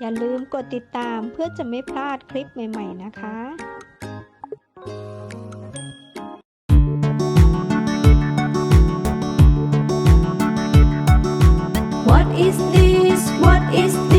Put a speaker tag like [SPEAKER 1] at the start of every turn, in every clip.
[SPEAKER 1] อย่าลืมกดติดตามเพื่อจะไม่พลาดคลิปใหม่ ๆ นะคะ
[SPEAKER 2] What is this What is this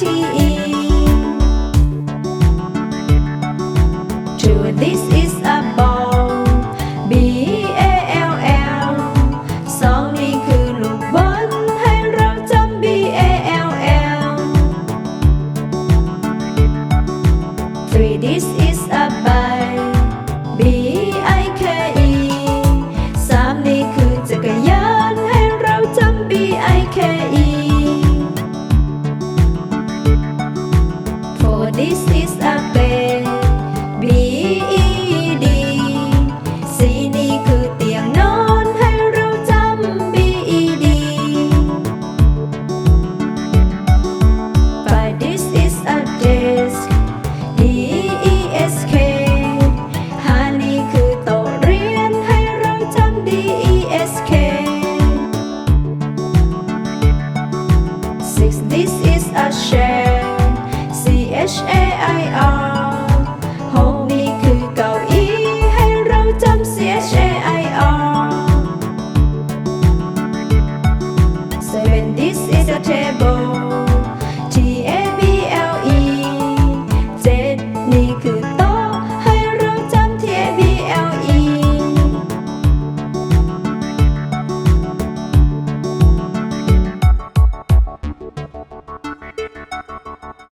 [SPEAKER 2] I this is a bed B E D สี่นี่คือเตียงนอนให้เราจำ B E D Five this is a desk D E S K ห้านี่คือโต๊ะเรียนให้เราจำ D E S K Six this is a chair C H A I R Home นี่คือเก้าอี้ให้เราจำ C H A I R Seven this is a table T A B L E เจ็ดนี่คือ